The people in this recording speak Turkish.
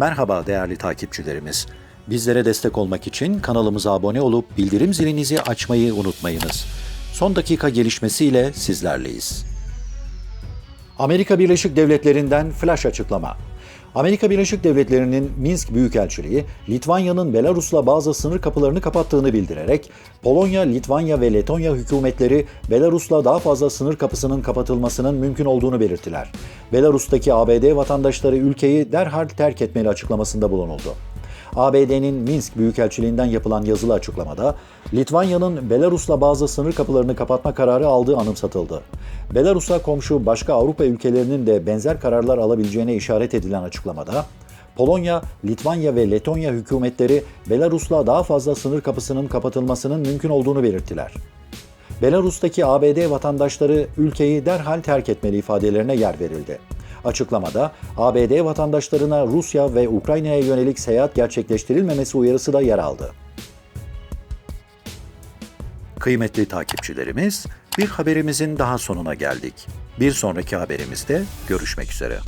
Merhaba değerli takipçilerimiz. Bizlere destek olmak için kanalımıza abone olup bildirim zilinizi açmayı unutmayınız. Son dakika gelişmesiyle sizlerleyiz. Amerika Birleşik Devletleri'nden flash açıklama. Amerika Birleşik Devletleri'nin Minsk Büyükelçiliği, Litvanya'nın Belarus'la bazı sınır kapılarını kapattığını bildirerek, Polonya, Litvanya ve Letonya hükümetleri Belarus'la daha fazla sınır kapısının kapatılmasının mümkün olduğunu belirttiler. Belarus'taki ABD vatandaşları ülkeyi derhal terk etmeli açıklamasında bulunuldu. ABD'nin Minsk Büyükelçiliğinden yapılan yazılı açıklamada, Litvanya'nın Belarus'la bazı sınır kapılarını kapatma kararı aldığı anımsatıldı. Belarus'a komşu başka Avrupa ülkelerinin de benzer kararlar alabileceğine işaret edilen açıklamada, Polonya, Litvanya ve Letonya hükümetleri Belarus'la daha fazla sınır kapısının kapatılmasının mümkün olduğunu belirttiler. Belarus'taki ABD vatandaşları ülkeyi derhal terk etmeli ifadelerine yer verildi. Açıklamada ABD vatandaşlarına Rusya ve Ukrayna'ya yönelik seyahat gerçekleştirilmemesi uyarısı da yer aldı. Kıymetli takipçilerimiz, bir haberimizin daha sonuna geldik. Bir sonraki haberimizde görüşmek üzere.